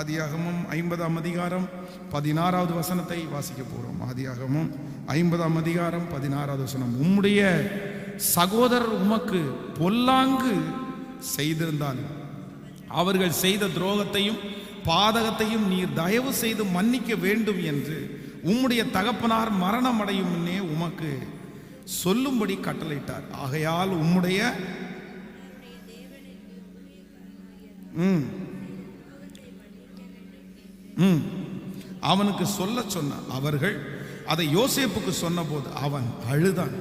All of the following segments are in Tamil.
ஆதியாகமும் ஐம்பதாம் அதிகாரம் பதினாறாவது வசனத்தை வாசிக்க போகிறோம் ஆதியாகமும் ஐம்பதாம் அதிகாரம் பதினாறாவது வசனம். உம்முடைய சகோதரர் உமக்கு பொல்லாங்கு செய்திருந்தால் அவர்கள் செய்த துரோகத்தையும் பாதகத்தையும் நீர் தயவு செய்து மன்னிக்க வேண்டும் என்று உம்முடைய தகப்பனார் மரணம் அடையும் முன்னே உமக்கு சொல்லும்படி கட்டளையிட்டார். ஆகையால் உம்முடைய ம் அவனுக்கு சொல்ல சொன்ன அவர்கள் அதை யோசேப்புக்கு சொன்னபோது அவன் அழுதான்.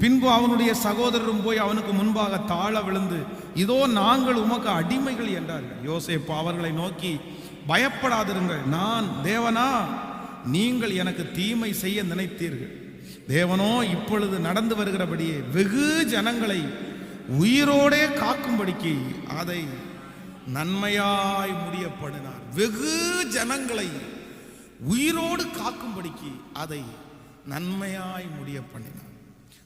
பின்பு அவனுடைய சகோதரரும் போய் அவனுக்கு முன்பாக தாழ விழுந்து இதோ நாங்கள் உமக்கு அடிமைகள் என்றார்கள். யோசேப்பு அவர்களை நோக்கி பயப்படாதிருங்கள் நான் தேவனா? நீங்கள் எனக்கு தீமை செய்ய நினைத்தீர்கள். தேவனோ இப்பொழுது நடந்து வருகிறபடியே வெகு ஜனங்களை உயிரோடே காக்கும்படிக்கு அதை நன்மையாய் முடியப்படினார். வெகு ஜனங்களை உயிரோடு காக்கும்படிக்கு அதை நன்மையாய் முடிய பண்ணினார்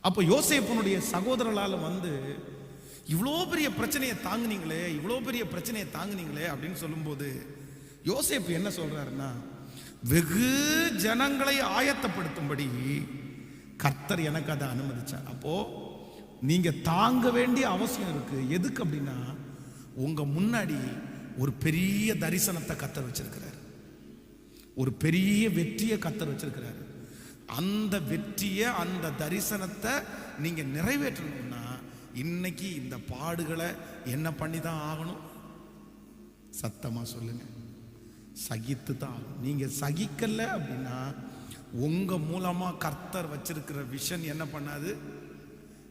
அப்போ யோசேப்பனுடைய சகோதரர்களால் வந்து இவ்வளோ பெரிய பிரச்சனையை தாங்குனீங்களே இவ்வளோ பெரிய பிரச்சனையை தாங்குனீங்களே அப்படின்னு சொல்லும்போது யோசேப்பு என்ன சொல்றாருன்னா வெகு ஜனங்களை ஆயத்தப்படுத்தும்படி கர்த்தர் எனக்கு அதை அனுமதிச்சார். அப்போ நீங்க தாங்க வேண்டிய அவசியம் இருக்கு. எதுக்கு அப்படின்னா உங்க முன்னாடி ஒரு பெரிய தரிசனத்தை கத்தர் வச்சிருக்கிறார். ஒரு பெரிய வெற்றியை கத்தர் வச்சிருக்கிறாரு. அந்த வெற்றியை அந்த தரிசனத்தை நீங்க நிறைவேற்றணும்னா இன்னைக்கு இந்த பாடுகளை என்ன பண்ணி தான் ஆகணும்? சத்தமா சொல்லுங்க. சகித்து தான் ஆகணும். நீங்க சகிக்கல அப்படின்னா உங்க மூலமா கர்த்தர் வச்சிருக்கிற விஷன் என்ன பண்ணாது?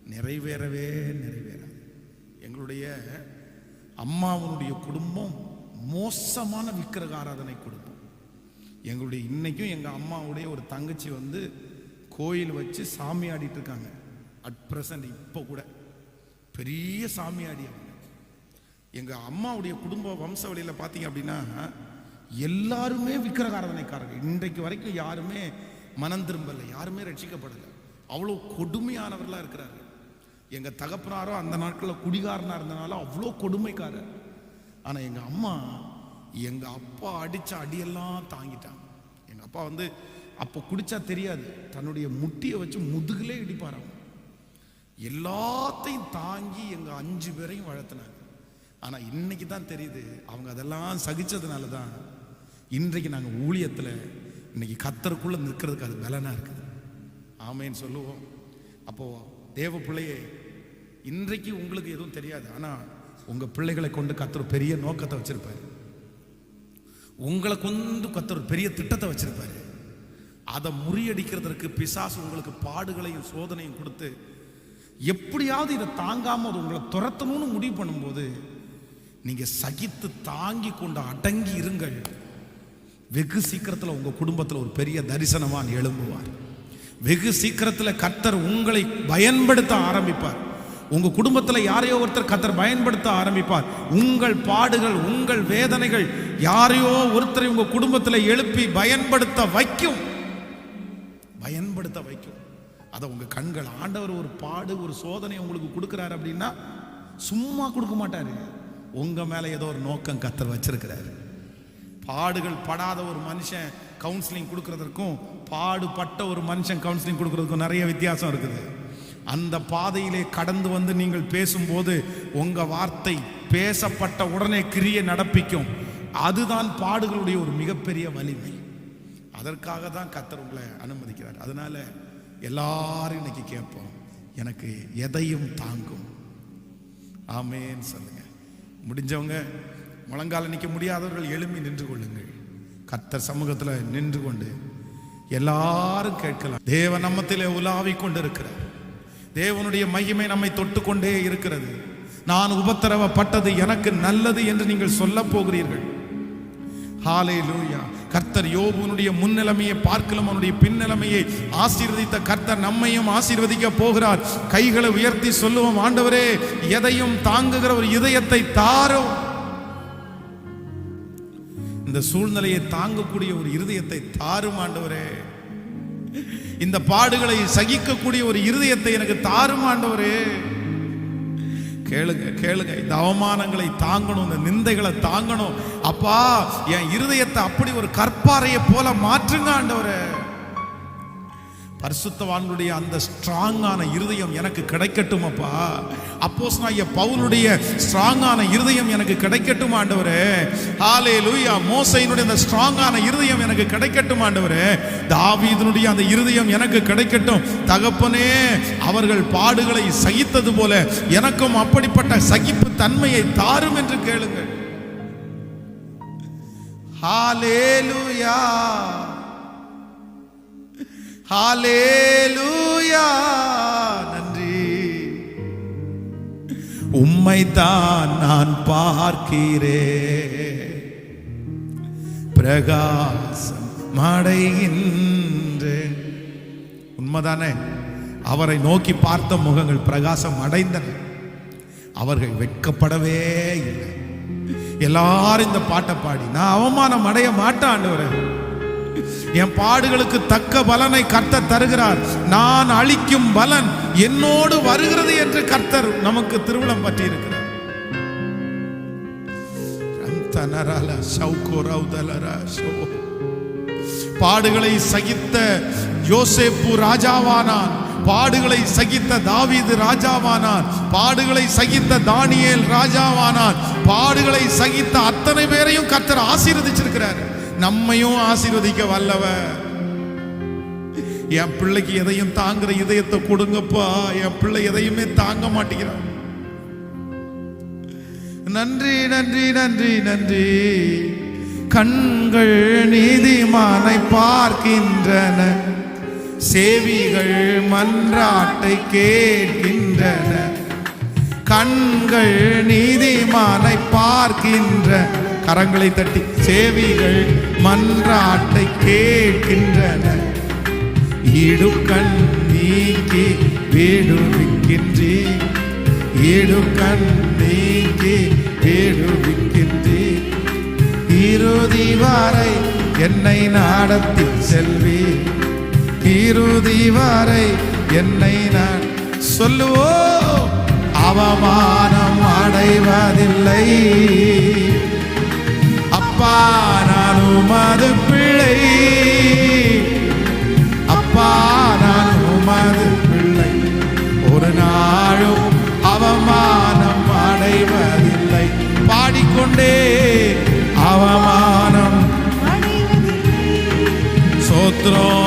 நிறைவேறவே நிறைவேறாது. எங்களுடைய அம்மாவனுடைய குடும்பம் மோசமான விக்கிரக ஆராதனை குடும்பம் எங்களுடைய இன்னைக்கும் எங்கள் அம்மாவுடைய ஒரு தங்கச்சி வந்து கோயில் வச்சு சாமி ஆடிட்டு இருக்காங்க. அட் பிரசன்ட் இப்போ கூட. பெரிய சாமி ஆடி அவங்க. எங்கள் அம்மாவுடைய குடும்ப வம்சவழியில் பார்த்தீங்க அப்படின்னா எல்லாருமே விக்கிரக ஆராதனைக்காரர்கள் இன்றைக்கு வரைக்கும் யாருமே மனம் திரும்பலை யாருமே ரட்சிக்கப்படலை. அவ்வளோ கொடுமையானவர்களாக இருக்கிறார்கள் எங்கள் தகப்பனாரோ அந்த நாட்களில் குடிகாரனாக இருந்தனால அவ்வளோ கொடுமைக்காரர். ஆனால் எங்கள் அம்மா எங்கள் அப்பா அடித்த அடியெல்லாம் தாங்கிட்டாங்க. எங்கள் அப்பா வந்து அப்போ குடிச்சா தெரியாது. தன்னுடைய முட்டியை வச்சு முதுகுலே இடிப்பாராம். எல்லாத்தையும் தாங்கி எங்கள் அஞ்சு பேரையும் வளர்த்தினாங்க. ஆனால் இன்னைக்கு தான் தெரியுது அவங்க அதெல்லாம் சகிச்சதுனால தான் இன்றைக்கு நாங்கள் ஊழியத்தில் இன்னைக்கு கத்தருக்குள்ளே நிற்கிறதுக்கு அது பலனாக இருக்குது. ஆமைன்னு சொல்லுவோம். அப்போது தேவ பிள்ளையே இன்றைக்கு உங்களுக்கு எதுவும் தெரியாது ஆனால் உங்கள் பிள்ளைகளை கொண்டு கத்துற பெரிய நோக்கத்தை வச்சுருப்பார். உங்களை கொண்டு கத்துற பெரிய திட்டத்தை வச்சுருப்பார். அதை முறியடிக்கிறதற்கு பிசாசு உங்களுக்கு பாடுகளையும் சோதனையும் கொடுத்து எப்படியாவது இதை தாங்காமல் அது உங்களை துரத்தணும்னு முடிவு பண்ணும்போது நீங்கள் சகித்து தாங்கி கொண்டு அடங்கி இருங்கள். வெகு சீக்கிரத்தில் உங்கள் குடும்பத்தில் ஒரு பெரிய தரிசனமாக எழும்புவார். வெகு சீக்கிரத்தில் கத்தர் உங்களை பயன்படுத்த ஆரம்பிப்பார். உங்கள் குடும்பத்தில் யாரையோ ஒருத்தர் கத்தர் பயன்படுத்த ஆரம்பிப்பார். உங்கள் பாடுகள் உங்கள் வேதனைகள் யாரையோ ஒருத்தரை உங்கள் குடும்பத்தில் எழுப்பி பயன்படுத்த வைக்கும். பயன்படுத்த வைக்கும். அதை உங்கள் கண்கள் ஆண்டவர் ஒரு பாடு ஒரு சோதனை உங்களுக்கு கொடுக்குறாரு அப்படின்னா சும்மா கொடுக்க மாட்டார். உங்கள் மேலே ஏதோ ஒரு நோக்கம் கத்தர் வச்சிருக்கிறாரு. பாடுகள் படாத ஒரு மனுஷன் கவுன்சிலிங் கொடுக்கறதற்கும் பாடுபட்ட ஒரு மனுஷன் கவுன்சிலிங் கொடுக்கறதுக்கும் நிறைய வித்தியாசம் இருக்குது. அந்த பாதையிலே கடந்து வந்து நீங்கள் பேசும்போது உங்கள் வார்த்தை பேசப்பட்ட உடனே கிரியை நடப்பிக்கும். அதுதான் பாடுகளுடைய ஒரு மிகப்பெரிய வலிமை. அதற்காக தான் கத்தர் உங்களை அனுமதிக்கிறார். அதனால எல்லாரும் இன்னைக்கு கேட்போம் எனக்கு எதையும் தாங்கும்? ஆமேன்னு சொல்லுங்க. முடிஞ்சவங்க முழங்கால நிற்க முடியாதவர்கள் எழும்பி நின்று கொள்ளுங்கள். கத்தர் சமூகத்தில் நின்று கொண்டு எல்லாரும் கேட்கலாம். தேவ நம்மத்திலே உலாவிக் கொண்டிருக்கிறார். தேவனுடைய மகிமை நம்மை தொட்டு கொண்டே இருக்கிறது. நான் உபத்திரவப்பட்டது எனக்கு நல்லது என்று நீங்கள் சொல்ல போகிறீர்கள். ஹாலே லூயா கர்த்தர் யோபுனுடைய முன்னிலைமையை பார்க்கலாம் அவனுடைய பின்னிலைமையை ஆசீர்வதித்த கர்த்தர் நம்மையும் ஆசீர்வதிக்க போகிறார். கைகளை உயர்த்தி சொல்லுவோம் ஆண்டவரே எதையும் தாங்குகிற ஒரு இதயத்தை தாரும். இந்த சூழ்நிலையை தாங்கக்கூடிய ஒரு இருதயத்தை தாரும் ஆண்டவரே. இந்த பாடுகளை சகிக்கக்கூடிய ஒரு இருதயத்தை எனக்கு தாரும் ஆண்டவரே. கேளுங்க கேளுங்க. இந்த அவமானங்களை தாங்கணும் இந்த நிந்தைகளை தாங்கணும். அப்பா என் இருதயத்தை அப்படி ஒரு கற்பாறையை போல மாற்றுங்க ஆண்டவரே. பரிசுத்தவான்களுடைய அந்த ஸ்ட்ராங்கான இருதயம் எனக்கு கிடைக்கட்டும் அப்பா. அப்போஸ் நான் பவுலுடைய ஸ்ட்ராங்கான இருதயம் எனக்கு கிடைக்கட்டும் ஆண்டவரே. ஹாலே லூயா மோசையினுடைய அந்த ஸ்ட்ராங்கான இருதயம் எனக்கு கிடைக்கட்டும் ஆண்டவரே. தாவீதனுடைய அந்த இருதயம் எனக்கு கிடைக்கட்டும். தகப்பனே அவர்கள் பாடுகளை சகித்தது போல எனக்கும் அப்படிப்பட்ட சகிப்பு தன்மையை தாரும் என்று கேளுங்கள். ஹalleluya. ஹாலேலூயா நன்றி. உம்மைத்தான் நான் பார்க்கிறேன். பிரகாசம் அடைகின்றேன் உண்மைதானே? அவரை நோக்கி பார்த்த முகங்கள் பிரகாசம் அடைந்தன. அவர்கள் வெட்கப்படவே இல்லை. எல்லாரும் இந்த பாட்டை பாடி நான் அவமானம் அடைய மாட்டான் ஆண்டு என் பாடுகளுக்கு தக்க பலனை கர்த்தர் தருகிறார். நான் அளிக்கும் பலன் என்னோடு வருகிறது என்று கர்த்தர் நமக்கு திருவிழம் பற்றி இருக்கிறார் சோ. பாடுகளை சகித்த யோசேப்பு ராஜாவானான். பாடுகளை சகித்த தாவீது ராஜாவானான். பாடுகளை சகித்த தானியேல் ராஜாவானான். பாடுகளை சகித்த அத்தனை பேரையும் கர்த்தர் ஆசீர்வதிச்சிருக்கிறார். நம்மையும் ஆசீர்வதிக்க வல்லவர். என் பிள்ளைக்கு எதையும் தாங்குற இதயத்தை கொடுங்கப்பா. என் பிள்ளை எதையுமே தாங்க மாட்டேங்கிறான். நன்றி நன்றி நன்றி நன்றி. கண்கள் நீதிமானை பார்க்கின்றன. சேவிகள் மன்றாட்டை கேட்கின்றன. கண்கள் நீதிமானை பார்க்கின்றன. கரங்களை தட்டி சேவிகள் மன்றாட்டை கேட்கின்றன. இடுக்கண் நீக்கி வேடுவிக்கின்றே. இடுக்கண் நீக்கி வேடுவிக்கின்றே. இறுதி வாரை என்னை நாடத்தி செல்வி. இறுதி வாரை என்னை நான் சொல்லுவோ அவமானம் அடைவதில்லை. உமது பிள்ளை. அப்பா நான் உமது பிள்ளை. ஒரு நாளும் அவமானம் அடைவதில்லை. பாடிக்கொண்டே அவமானம் சோத்ரம்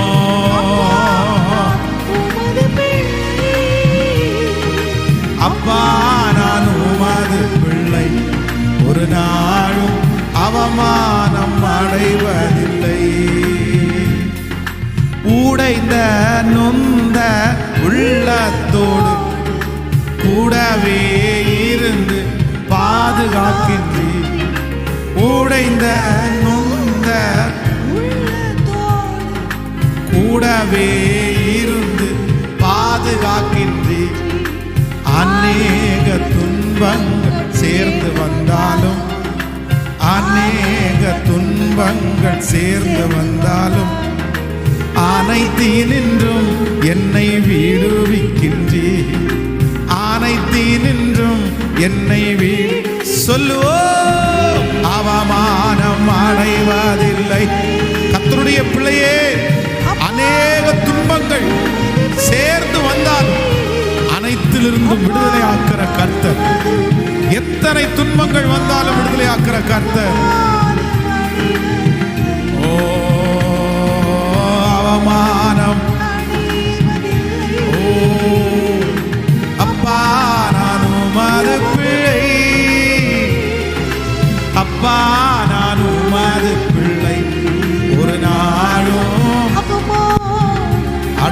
அப்பா நான் உமது பிள்ளை. ஒரு நாளும் அவமான அடைவதில்லை. உடைந்த நொந்த உள்ளத்தோடு கூடவே இருந்து பாதுகாக்கின்றேன் உடைந்த நொந்த கூடவே துன்பங்கள் சேர்ந்து வந்தாலும் அனைத்தீனின்றும் என்னை விடுவிக்கின்றே அனைத்தீனின்றும் என்னை வீடு சொல்லுவோ அவமானம் அடைவதில்லை. கத்தருடைய பிள்ளையே அநேக துன்பங்கள் சேர்ந்து வந்தால் அனைத்திலிருந்தும் விடுதலை ஆக்கிற கர்த்தர். எத்தனை துன்பங்கள் வந்தாலும் விடுதலை ஆக்கிற கர்த்தர்.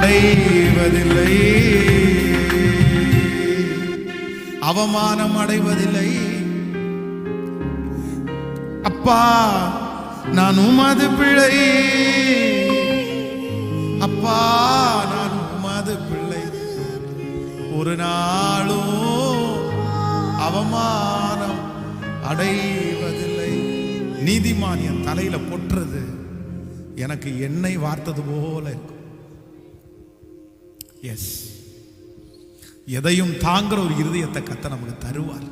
அடைவதில்லை. அவமானம் அடைவதில்லை. அப்பா நான் உமது பிள்ளை. அப்பா நான் உமது பிள்ளை. ஒரு நாளும் அவமானம் அடைவதில்லை. நீதிமான் என் தலையில பொட்டுறது எனக்கு எண்ணெய் வார்த்தது போல இருக்கும் எஸ் எதையும் தாங்குற ஒரு இருதயத்தை கத்த நமக்கு தருவார்.